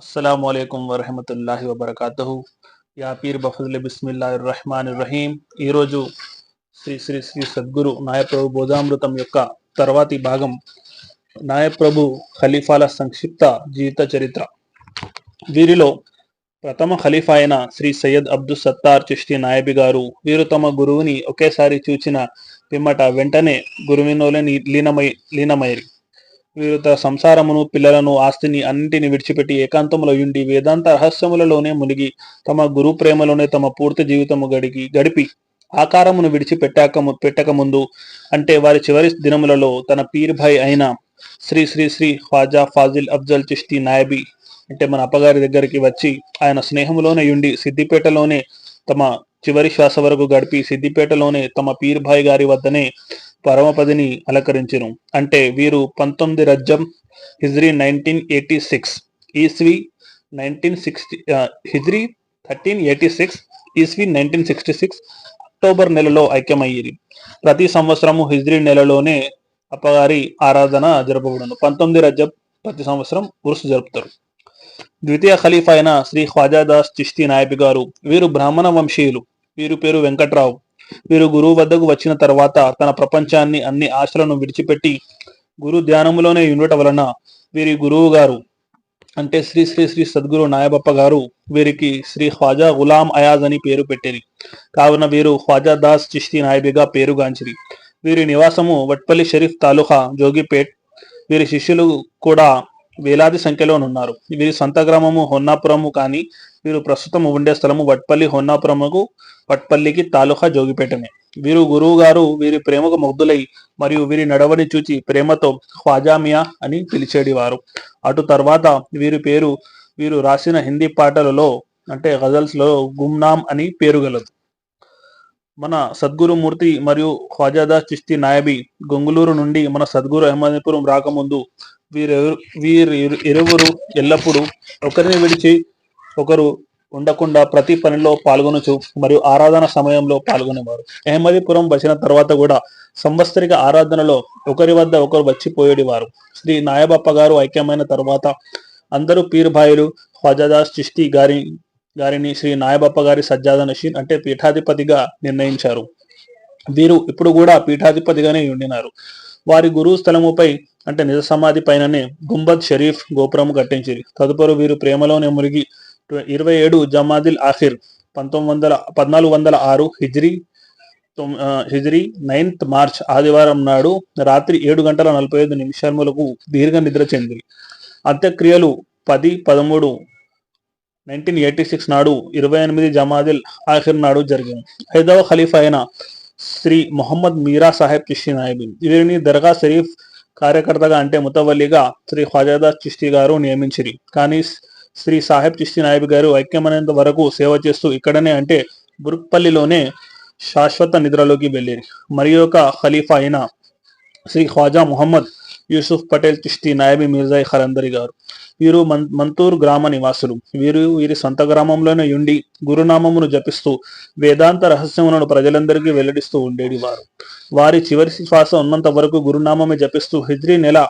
అస్సలం అయికం వరహమతుల్లాహి వబర్కాతహు యా పీర్ బఫజుల్ బిస్మిల్లా రహమాన్ రహీం ఈరోజు శ్రీ శ్రీ శ్రీ సద్గురు నాయప్రభు బోధామృతం యొక్క తర్వాతి భాగం నాయప్రభు ఖలీఫాల సంక్షిప్త జీవిత చరిత్ర. వీరిలో ప్రథమ ఖలీఫా అయిన శ్రీ సయ్యద్ అబ్దుల్ సత్తార్ చిష్టి నాయబి గారు వీరు తమ గురువుని ఒకేసారి చూచిన పిమ్మట వెంటనే గురువినోలే లీనమై లీనమయ్యారు. వీరు సంసారమును పిల్లలను ఆస్తిని అన్నింటిని విడిచిపెట్టి ఏకాంతములో ఉండి వేదాంత రహస్యములలోనే మునిగి తమ గురు ప్రేమలోనే తమ పూర్తి జీవితము గడిగి గడిపి ఆకారమును విడిచిపెట్టాక పెట్టక ముందు అంటే వారి చివరి దినములలో తన పీర్ భాయ్ అయిన శ్రీ శ్రీ శ్రీ ఖ్వాజా ఫాజిల్ అఫ్జల్ చిష్తి నాయబి అంటే మన అప్పగారి దగ్గరికి వచ్చి ఆయన స్నేహములోనే ఉండి సిద్దిపేటలోనే తమ చివరి శ్వాస వరకు గడిపి సిద్దిపేటలోనే తమ పీర్భాయ్ గారి వద్దనే పరమపదిని అలంకరించును. అంటే వీరు పంతొమ్మిది రజ్జం హిజ్రీ నైన్టీన్ ఎయిటీ సిక్స్ ఈస్వి నైన్టీన్ సిక్స్టీ హిజ్రీ థర్టీన్ ఎయిటీ సిక్స్ ఈస్వి నైన్టీన్ సిక్స్టీ సిక్స్ అక్టోబర్ నెలలో ఐక్యమయ్యేది ప్రతి సంవత్సరము హిజ్రీ నెలలోనే అప్పగారి ఆరాధన జరపబడును. పంతొమ్మిది రజ్జబ్ ప్రతి సంవత్సరం ఉరుసు జరుపుతారు. ద్వితీయ ఖలీఫా అయిన శ్రీ ఖ్వాజాదాస్ చిష్తి నాయబి గారు వీరు బ్రాహ్మణ వంశీయులు. వీరు పేరు వెంకట్రావు. వీరు గురువు వద్దకు వచ్చిన తర్వాత తన ప్రపంచాన్ని అన్ని ఆశలను విడిచిపెట్టి గురు ధ్యానములోనే ఉండటం వలన వీరి గురువు గారు అంటే శ్రీ శ్రీ శ్రీ సద్గురు నాయబప్ప గారు వీరికి శ్రీ ఖ్వాజా గులాం అయాజ్ అని పేరు పెట్టిరి. కావున వీరు ఖ్వాజా దాస్ చిష్తి నాయబిగా పేరుగాంచిరి వీరి నివాసము వట్పల్లి షరీఫ్ తాలూకా జోగిపేట్. వీరి శిష్యులు కూడా వేలాది సంఖ్యలోనున్నారు. వీరి సొంత గ్రామము హొన్నాపురము కానీ వీరు ప్రస్తుతం ఉండే స్థలము వట్పల్లి హొన్నాపురముకు వట్పల్లికి తాలూకా జోగిపేటనే. వీరు గురువు గారు వీరి ప్రేమకు ముగ్ధులై మరియు వీరి నడవని చూచి ప్రేమతో ఖ్వాజామియా అని పిలిచేడివారు. అటు తర్వాత వీరి పేరు వీరు రాసిన హిందీ పాటలలో అంటే గజల్స్లో గుమ్నామ్ అని పేరు గలదు. మన సద్గురు మూర్తి మరియు ఖ్వాజాదాస్ చిష్తి నాయబి గొంగులూరు నుండి మన సద్గురు అహ్మద్పురం రాకముందు వీరెవరు వీరు ఇరువురు ఎల్లప్పుడూ ఒకరిని విడిచి ఒకరు ఉండకుండా ప్రతి పనిలో పాల్గొనచ్చు మరియు ఆరాధన సమయంలో పాల్గొనేవారు. అహ్మదీపురం వచ్చిన తర్వాత కూడా సంవత్సరిక ఆరాధనలో ఒకరి వద్ద ఒకరు వచ్చిపోయేవారు శ్రీ నాయబప్ప గారు ఐక్యమైన తర్వాత అందరూ పీర్భాయిలు ఖ్వాజాదాస్ చిష్టి గారి గారిని శ్రీ నాయబప్ప గారి సజ్జాద నషీన్ అంటే పీఠాధిపతిగా నిర్ణయించారు. వీరు ఇప్పుడు కూడా పీఠాధిపతిగానే ఉండినారు. వారి గురువు స్థలముపై అంటే నిజ సమాధి పైననే గుంబద్ షరీఫ్ గోపురం కట్టించిరి. తదుపరి వీరు ప్రేమలోనే మురిగి ఇరవై ఏడు జమాదిల్ ఆఖిర్ పంతొమ్మిది వందల పద్నాలుగు వందల ఆరు హిజ్రీ హిజ్రీ నైన్త్ మార్చ్ ఆదివారం నాడు రాత్రి ఏడు గంటల నలభై ఐదు నిమిషములకు దీర్ఘ నిద్ర చెంది అంత్యక్రియలు పది పదమూడు నైన్టీన్ ఎయిటీ సిక్స్ నాడు ఇరవై ఎనిమిది జమాదిల్ ఆఖిర్ నాడు జరిగింది. ఐదవ ఖలీఫా అయిన శ్రీ మొహమ్మద్ మీరా సాహెబ్ చిష్టి నాయబి వీరిని దర్గా షరీఫ్ కార్యకర్తగా అంటే ముతవల్లిగా శ్రీ ఖ్వాజాదాస్ చిష్టి గారు నియమించిరి. కానీ శ్రీ సాహెబ్ చిష్టి నాయబ్ గారు ఐక్యమైనంత వరకు సేవ చేస్తూ ఇక్కడనే అంటే బురుక్పల్లిలోనే శాశ్వత నిద్రలోకి వెళ్ళారు. మరి ఒక ఖలీఫా అయిన శ్రీ ఖ్వాజా ముహమ్మద్ యూసుఫ్ పటేల్ చిష్టి నాయబి మిర్జాయి ఖరందరి గారు. వీరు మంతూర్ గ్రామ నివాసులు. వీరు వీరి సొంత గ్రామంలోనే ఉండి గురునామమును జపిస్తూ వేదాంత రహస్యములను ప్రజలందరికీ వెల్లడిస్తూ ఉండేది వారు వారి చివరి శ్వాస ఉన్నంత వరకు గురునామమే జపిస్తూ హిజ్రీ నెల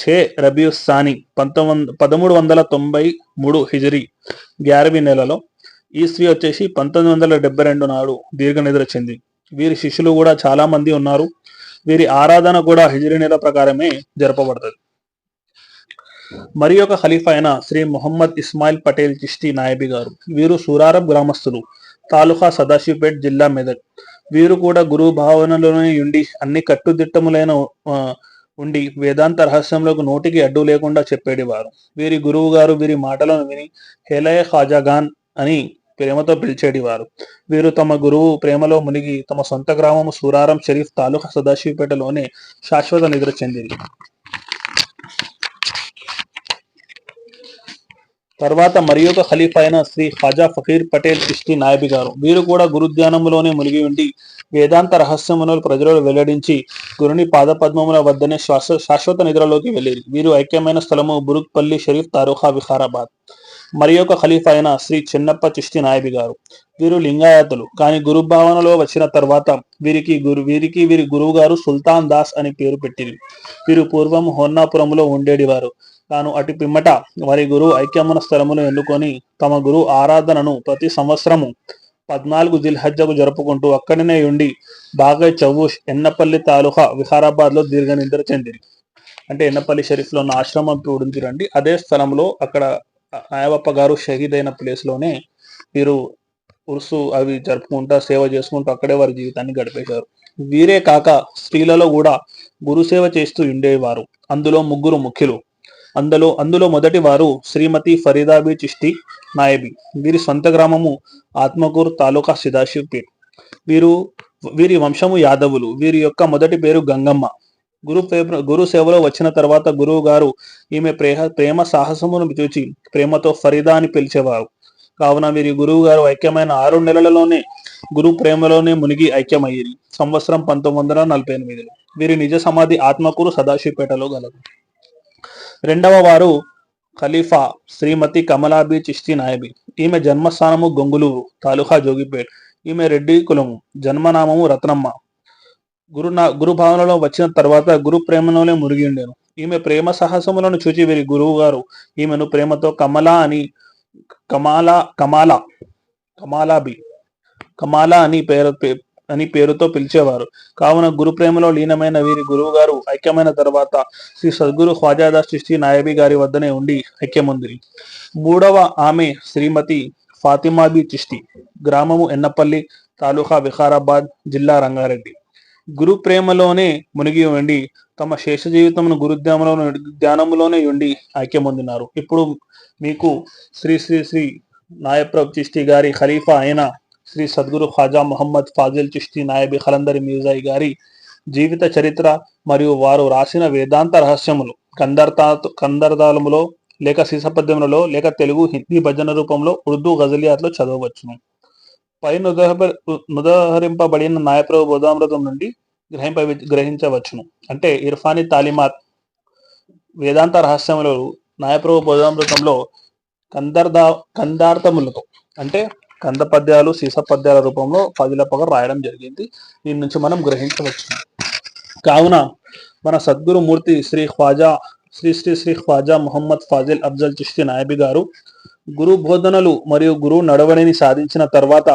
ఛే రబియుస్సాని పంతొమ్మిది పదమూడు వందల తొంభై మూడు హిజరీ గ్యారవి నెలలో ఈస్వి వచ్చేసి పంతొమ్మిది వందల డెబ్బై రెండు నాడు దీర్ఘ నిద్ర చెంది. వీరి శిష్యులు కూడా చాలా మంది ఉన్నారు. వీరి ఆరాధన కూడా హిజరీ నెల ప్రకారమే జరపబడుతుంది. మరి ఒక ఖలీఫా అయిన శ్రీ మొహమ్మద్ ఇస్మాయిల్ పటేల్ చిష్టి నాయబి గారు వీరు సూరారం గ్రామస్తులు తాలూకా సదాశివపేట్ జిల్లా మెదక్. వీరు కూడా గురువు భావనలోనే ఉండి అన్ని కట్టుదిట్టములైన ఉండి వేదాంత రహస్యంలోకి నోటికి అడ్డు లేకుండా చెప్పేటివారు వీరి గురువు గారు వీరి మాటలను విని హేలయ ఖాజాగాన్ అని ప్రేమతో పిలిచేటివారు వీరు తమ గురువు ప్రేమలో మునిగి తమ సొంత గ్రామము సూరారం షరీఫ్ తాలూకా సదాశివపేటలోనే శాశ్వత నిద్ర చెందింది తర్వాత మరి ఒక అయిన శ్రీ ఖాజా ఫకీర్ పటేల్ చిష్టి నాయబి గారు. వీరు కూడా గురుధ్యానంలోనే మునిగి ఉండి వేదాంత రహస్యమును ప్రజలు వెల్లడించి గురుని పాదపద్మముల వద్దనే శాశ్వ శాశ్వత నిద్రలోకి వెళ్ళేది వీరు ఐక్యమైన స్థలము బురుక్పల్లి షరీఫ్ తారూఖా విఖారాబాద్ మరి ఒక ఖలీఫా అయిన శ్రీ చిన్నప్ప చిష్టి నాయబి గారు. వీరు లింగాయతులు. కానీ గురు భావనలో వచ్చిన తర్వాత వీరికి గురు వీరికి వీరి గురువు గారు సుల్తాన్ దాస్ అని పేరు పెట్టింది వీరు పూర్వం హోన్నాపురంలో ఉండేడివారు. తాను అటు పిమ్మట వారి గురువు ఐక్యమున స్థలమును ఎన్నుకొని తమ గురువు ఆరాధనను ప్రతి సంవత్సరము పద్నాలుగు జిల్హజ్జకు జరుపుకుంటూ అక్కడనే ఉండి బాగా చౌష్ ఎన్నపల్లి తాలూకా విహారాబాద్లో దీర్ఘ నిద్ర చెందిరి. అంటే ఎన్నపల్లి షరీఫ్లో ఉన్న ఆశ్రమం చూడించిరండి అదే స్థలంలో అక్కడ నాయబప్ప గారు షహీద్ అయిన ప్లేస్లోనే వీరు ఉరుసు అవి జరుపుకుంటా సేవ చేసుకుంటూ అక్కడే వారి జీవితాన్ని గడిపేశారు. వీరే కాక స్త్రీలలో కూడా గురుసేవ చేస్తూ ఉండేవారు. అందులో ముగ్గురు ముఖ్యులు. అందులో అందులో మొదటి వారు శ్రీమతి ఫరీదాబి చిష్టి నాయబి. వీరి సొంత గ్రామము ఆత్మకూరు తాలూకా సిదాశివ్పేట్ వీరు వీరి వంశము యాదవులు. వీరి యొక్క మొదటి పేరు గంగమ్మ. గురు గురు సేవలో వచ్చిన తర్వాత గురువు గారు ఈమె ప్రేమ ప్రేమ సాహసమును చూచి ప్రేమతో ఫరీదా అని పిలిచేవారు. కావున వీరి గురువు గారు ఐక్యమైన ఆరు నెలలలోనే గురు ప్రేమలోనే మునిగి ఐక్యమయ్యేది సంవత్సరం పంతొమ్మిది వందల నలభై ఎనిమిదిలో. వీరి నిజ సమాధి ఆత్మకూరు సదాశివపేటలో గలదు. రెండవ వారు ఖలీఫా శ్రీమతి కమలాబి చిష్తి నాయబి. ఈమె జన్మస్థానము గొంగులూరు తాలూకా జోగిపేట్. ఈమె రెడ్డి కులము జన్మనామము రత్నమ్మ. గురు నా గురు భావనలో వచ్చిన తర్వాత గురు ప్రేమలోనే మురిగి ఉండేను. ఈమె ప్రేమ సాహసములను చూచి వీరి గురువు గారు ఈమెను ప్రేమతో కమలా అని కమాలా కమాలా కమాలాబి కమాలా అని పేరు అని పేరుతో పిలిచేవారు. కావున గురు ప్రేమలో లీనమైన వీరి గురువు గారు ఐక్యమైన తర్వాత శ్రీ సద్గురు ఖ్వాజాదా చిష్టి నాయబీ గారి వద్దనే ఉండి ఐక్యముందిరి. మూడవ ఆమె శ్రీమతి ఫాతిమాబి చిష్టి గ్రామము ఎన్నపల్లి తాలూకా వికారాబాద్ జిల్లా రంగారెడ్డి. గురు ప్రేమలోనే మునిగి ఉండి తమ శేష జీవితమును గురుధ్యానంలో ధ్యానములోనే ఉండి ఐక్యమొందినారు. ఇప్పుడు మీకు శ్రీ శ్రీ శ్రీ నాయప్రభు చిష్టి గారి ఖలీఫా అయిన శ్రీ సద్గురు ఖాజా మొహమ్మద్ ఫాజిల్ చిష్తి నాయబి ఖలందరి మీర్జాయి గారి జీవిత చరిత్ర మరియు వారు రాసిన వేదాంత రహస్యములు. కందర్తా కందర్దాలములో లేక సీసపద్యములలో లేక తెలుగు హిందీ భజన రూపంలో ఉర్దూ గజలియాత్లో చదవవచ్చును. పైన ఉదహ- నాయప్రభు బోధామృతం నుండి గ్రహింప గ్రహించవచ్చును. అంటే ఇర్ఫానీ తాలిమాత్ వేదాంత రహస్యములు నాయప్రభు బోధామృతంలో కందర్దా కందార్థములతో అంటే కంద పద్యాలు సీస పద్యాల రూపంలో పదిలపగా రాయడం జరిగింది. దీని నుంచి మనం గ్రహించవచ్చు. కావున మన సద్గురు మూర్తి శ్రీ ఖ్వాజా శ్రీ శ్రీ శ్రీ ఖ్వాజా మొహమ్మద్ ఫాజిల్ అఫ్జల్ చిష్తి నాయబి గారు గురు బోధనలు మరియు గురువు నడవడిని సాధించిన తర్వాత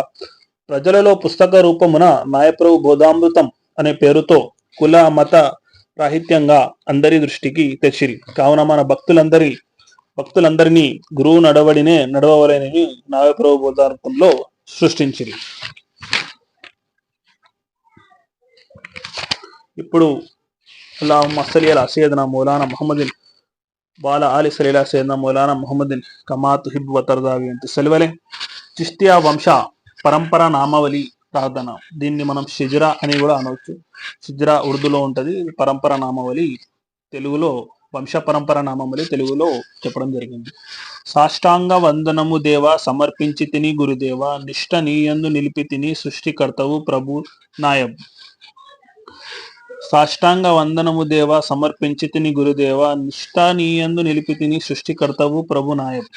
ప్రజలలో పుస్తక రూపమున నాయప్రభు బోధామృతం అనే పేరుతో కుల మత రాహిత్యంగా అందరి దృష్టికి తెచ్చిరి. కావున మన భక్తులందరి భక్తులందరినీ గురువు నడవడినే నడవవలనని నాగప్రభు బోధార్థంలో సృష్టించింది ఇప్పుడు అల్లా మసలి అలా సయ్యదనా మౌలానా మొహమ్మదిన్ బాల ఆలి సలీలా సయ్యదనా మౌలానా మొహమ్మదిన్ కమాత్ హిబ్ వతర్దావి అంటే సెలవలే. చిష్తియా వంశ పరంపర నామావళి ప్రార్థన. దీన్ని మనం షిజ్రా అని కూడా అనవచ్చు. షిజ్రా ఉర్దూలో ఉంటుంది. పరంపర నామావళి తెలుగులో వంశ పరంపర తెలుగులో చెప్పడం జరిగింది. సాష్టాంగ వందనము దేవ సమర్పించి తిని గురుదేవ నిష్ట నీయందు నిలిపి తిని సృష్టికర్తవు ప్రభు నాయబ్. సాష్టాంగ వందనము దేవ సమర్పించి తిని గురుదేవ నిష్ట నీయందు నిలిపి తిని సృష్టికర్తవు ప్రభు నాయబ్.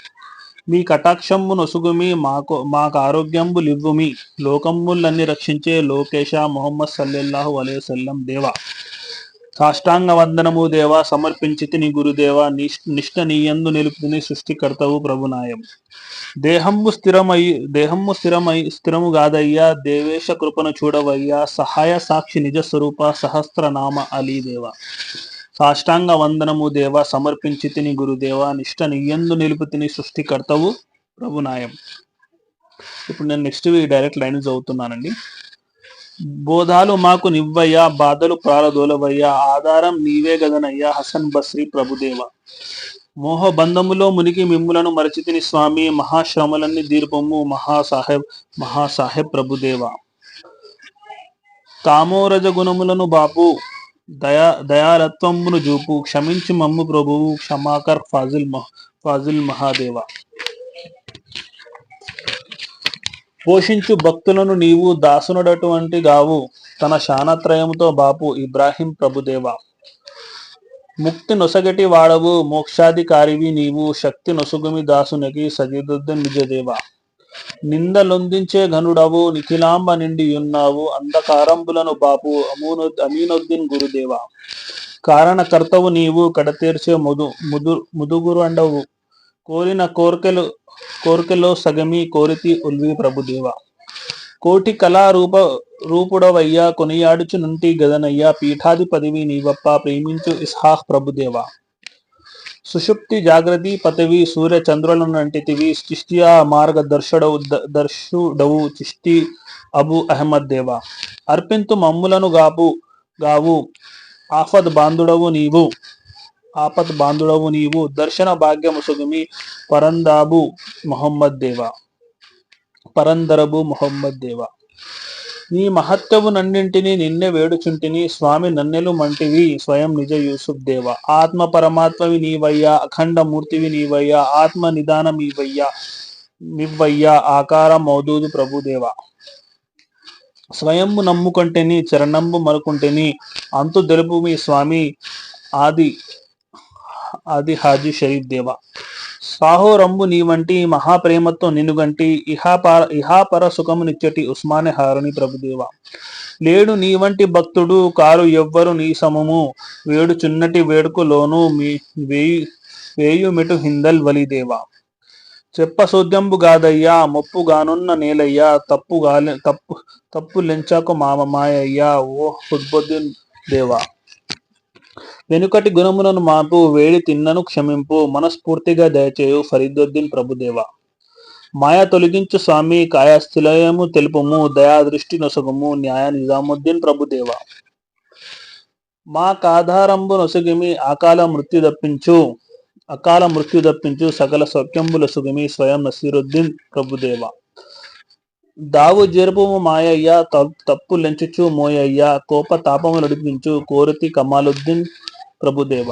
మీ కటాక్షంబు నొసుగుమి మాకు మాకు ఆరోగ్యంబు లివ్వుమి లోకమ్ములన్నీ రక్షించే లోకేశ మొహమ్మద్ సల్లెల్లాహు అలే దేవా. సాష్టాంగ వందనము దేవా సమర్పించి నీ గురుదేవ నిష్- నిష్ఠ నీయందు నిలుపుని సృష్టికర్తవు ప్రభునాయం. దేహము స్థిరమై దేహము స్థిరమై స్థిరము కాదయ్యా దేవేశ కృపను చూడవయ్యా సహాయ సాక్షి నిజ స్వరూప సహస్రనామ అలీ దేవ. సాష్టాంగ వందనము దేవా సమర్పించితిని గురుదేవా గురుదేవ నిష్ఠ నీయందు నిలుపుతిని సృష్టికర్తవు ప్రభునాయం. ఇప్పుడు నేను నెక్స్ట్ డైరెక్ట్ లైన్ చదువుతున్నానండి. బోధాలు మాకు నివ్వయ్యా బాధలు ప్రారదోలవయ్యా ఆధారం నీవే గదనయ్యా హసన్ బస్రీ ప్రభుదేవ. మోహ బంధములో మునిగి మిమ్ములను మరచితిని స్వామి మహాశ్రమలన్నీ దీర్పము మహాసాహెబ్ మహాసాహెబ్ ప్రభుదేవ. కామోరజ గుణములను బాపు దయా దయాలత్వమును జూపు క్షమించి మమ్ము ప్రభువు క్షమాకర్ ఫాజిల్ మహ ఫాజిల్ మహాదేవ. పోషించు భక్తులను నీవు దాసునుడటువంటి గావు. తన శానత్రయముతో బాపు ఇబ్రాహిం ప్రభుదేవ. ముక్తి నొసగటి వాడవు మోక్షాధికారివి నీవు. శక్తి నొసుగుమి దాసునికి సజిదుద్దీన్ నిజదేవ నిందలొందించే ఘనుడవు నిఖిలాంబ నిండి ఉన్నావు. అంధకారంబులను బాపు అమూను అమీనుద్దీన్ గురుదేవ. కారణకర్తవు నీవు కడతీర్చే ముదు ముదు ముదుగురు అండవు కోరిన కోరికలు కోరికలో సగమి కోరితి ఉల్వి ప్రభుదేవ. కోటి కళా రూప రూపుడవయ్యా కొనియాడుచు నుంటి గదనయ్యా పీఠాధిపతివి నీవప్ప ప్రేమించు ఇస్హాహ్ ప్రభుదేవ. సుషుప్తి జాగ్రతి పతవి సూర్య చంద్రులనంటితివి చిష్టియా మార్గదర్శుడవు ద- దర్శుడవు చిష్టి అబు అహ్మద్ దేవ. అర్పింతు మమ్ములను గాపు గావు ఆఫద్ బాంధుడవు నీవు. ఆపద్ బాంధుడవు నీవు దర్శన భాగ్యము సుగమి పరందాబు మొహమ్మద్ దేవ. పరందరబు మొహమ్మద్ దేవ. నీ మహత్యవు నన్నింటిని నిన్నే వేడుచుంటిని స్వామి నన్నెలు మంటివి స్వయం నిజ యూసుఫ్ దేవ. ఆత్మ పరమాత్మవి నీవయ్యా అఖండ మూర్తివి నీవయ్యా ఆత్మ నిదానం నీవయ్యా నివ్వయ్యా ఆకార మౌదూదు ప్రభుదేవ స్వయంబు నమ్ముకుంటేని చరణంబు మరుకుంటేని అంతు తెలుపు మీ స్వామి ఆది ఆది హాజీ షరీఫ్ దేవా. సాహో రంబు నీ వంటి మహాప్రేమతో నిన్నుగంటి ఇహాపర ఇహాపర సుఖమునిచ్చటి ఉస్మానే హారుని ప్రభుదేవ. లేడు నీ వంటి భక్తుడు కారు ఎవ్వరు నీ సమము. వేడు చున్నటి వేడుకలోను మీ వేయు వేయుమెటు హిందల్ వలిదేవా చెప్ప సోద్యంబు గాదయ్యా మొప్పు గానున్న నేలయ్యా తప్పు గాలి తప్పు తప్పు లెంచాకు మామ మాయయ్యా ఓ హుద్బుద్దీన్ దేవా. వెనుకటి గుణములను మాపు వేడి తిన్నను క్షమింపు మనస్ఫూర్తిగా దయచేయు ఫరీదుద్దీన్ ప్రభుదేవ. మాయ తొలగించు స్వామి కాయాస్థిలయము తెలుపుము దయా దృష్టి నొసగము న్యాయ నిజాముద్దీన్ ప్రభుదేవ. మా కాధారంబు నొసగిమి అకాల మృత్యు దప్పించు అకాల మృత్యు దప్పించు సకల సౌఖ్యంబుల సుగమి స్వయం నసీరుద్దీన్ ప్రభుదేవ. దావు జరుపుము మాయయ్య తప్పు లెంచుచు మోయయ్య కోప తాపము నడిపించు కోరితి కమాలుద్దీన్ ప్రభుదేవ.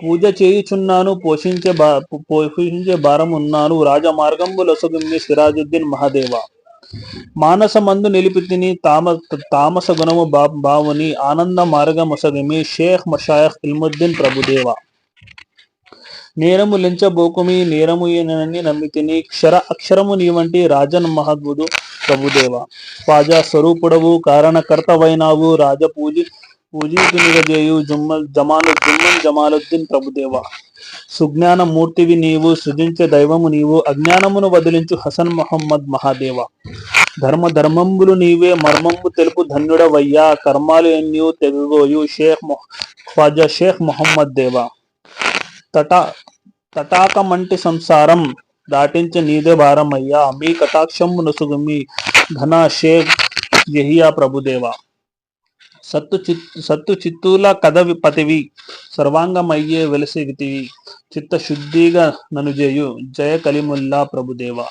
పూజ చేయుచున్నాను పోషించే బా పోషించే భారం ఉన్నాను రాజమార్గంబు లొసగుమ్మి సిరాజుద్దీన్ మహాదేవ. మానసమందు నిలిపితిని తామ తామస గుణము బా బావుని ఆనంద మార్గమొసగిమి షేఖ్ మషాయఖ్ ఇల్ముద్దీన్ ప్రభుదేవ. నేరము లించబోకుమి నేరము ఏనని నమ్మితిని క్షర అక్షరము నీ వంటి రాజన్ మహద్వుడు ప్రభుదేవ. పాజా స్వరూపుడవు కారణకర్తవైనావు రాజ పూజి జుమ్మల్ జమాలు జుమ్మన్ జమాలుద్దీన్ ప్రభుదేవ. సుజ్ఞాన మూర్తివి నీవు సృజించే దైవము నీవు అజ్ఞానమును వదిలించు హసన్ మొహమ్మద్ మహాదేవ. ధర్మ ధర్మంబులు నీవే మర్మంబు తెలుపు ధన్యుడవయ్యా. కర్మాలు ఎన్యు తెగుగోయు షేఖ్ మొహ ఖ్వాజా షేఖ్ మొహమ్మద్ దేవా. తటా తటాకమంటి సంసారం దాటించి నీదే భారమయ్యా. మీ కటాక్షము నొసుగుమి ఘన షేక్ యహియా ప్రభుదేవ. సత్తు చిత్ సత్తు చిత్తూల కదవి పతివి. సర్వాంగమయ్యే వెలసిగితివి చిత్త శుద్ధిగా ననుజేయు. జయ కలిముల్లా ప్రభుదేవ.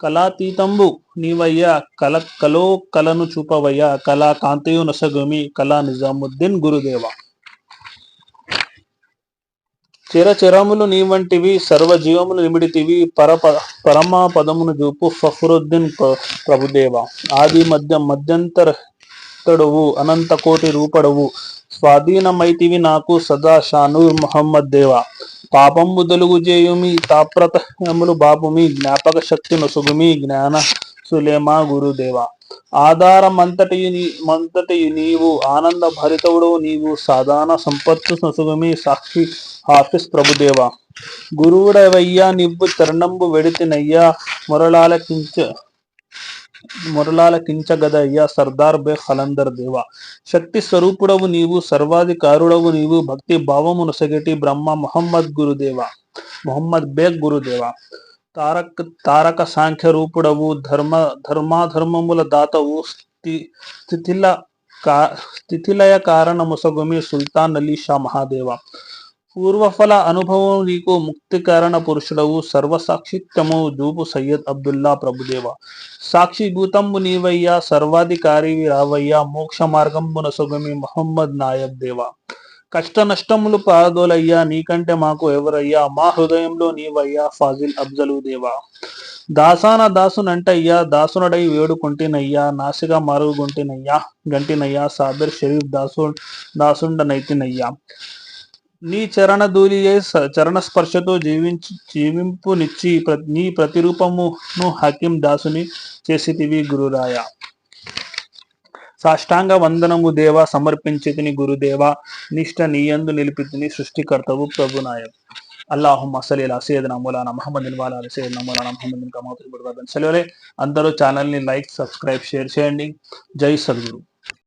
కళాతీతంబు నీవయ్యా. కల కలో కలను చూపవయ్యా. కళా కాంతియు నొసగుమి. కళా నిజాముద్దీన్ గురుదేవ. చిరచిరములు నీ వంటివి సర్వజీవములు నిమిడితివి. పరప పరమా పదమును చూపు. ఫఖ్రుద్దీన్ ప్ర- ప్రభుదేవ. ఆది మధ్య మధ్యంతర అనంత కోటి రూపడవు. స్వాధీనమైతివి నాకు సదా షానూర్ మొహమ్మద్ దేవా. పాపంబు ముదలుగు చేయుమి తాప్రతములు బాపుమి జ్ఞాపక శక్తి నొసుగుమి జ్ఞాన సులేమా గురుదేవ. ఆధారమంతటి మంతటి నీవు ఆనంద భరితవుడు నీవు సాధారణ సంపత్తు నొసుగుమి సాక్షి హాఫీస్ ప్రభుదేవ. గురువుడవయ్యా నివ్వు చరణంబు వెడితినయ్యా మురళాలకించ మురళాలకించగదయ్యా సర్దార్ బే ఖలందర్ దేవ శక్తి స్వరూపుడవు నీవు సర్వాధికారుడవు నీవు భక్తి భావము నొసగటి బ్రహ్మ మొహమ్మద్ గురుదేవ మొహమ్మద్ బేగ్ గురుదేవ తారక తారక సాంఖ్య రూపుడవు ధర్మ ధర్మాధర్మముల దాతవు స్థి స్థితిల కా స్థితిలయ కారణముసగుమి సుల్తాన్ అలీ షా మహాదేవ పూర్వఫల అనుభవం నీకు ముక్తి కారణ పురుషుడవు. సర్వసాక్షిత్యము జూపు సయ్యద్ అబ్దుల్లా ప్రభుదేవ. సాక్షిభూతంబు నీవయ్యా సర్వాధికారివి రావయ్యా మోక్ష మార్గంబున సుగమి మహమ్మద్ నాయబ్ దేవ. కష్ట నష్టములు పాదోలయ్యా నీకంటే మాకు ఎవరయ్యా మా హృదయంలో నీవయ్యా ఫాజిల్ అబ్జలు దేవా. దాసాన దాసునంటయ్యా దాసునడై వేడుకుంటేనయ్యా నాసిగా మరుగుంటినయ్యా గంటినయ్యా సాబిర్ షరీఫ్ దాసు దాసుండనైతినయ్యా నీ చరణ ధూళియే చరణ స్పర్శతో జీవించి జీవింపునిచ్చి నీ ప్రతిరూపమును హకీం దాసుని చేసితివి గురురాయ. సాష్టాంగ వందనము దేవ సమర్పించితిని గురుదేవ నిష్ట నీయందు నిలిపితిని సృష్టికర్తవు ప్రభు నాయక్ అల్లాహుమ్మ సలీలా సయ్యదన మౌలానా మహమ్మద్ వాలా సయ్యదన మౌలానా మహమ్మద్ సెలవులే అందరూ ఛానల్ని లైక్ సబ్స్క్రైబ్ షేర్ చేయండి. జై సద్గురు.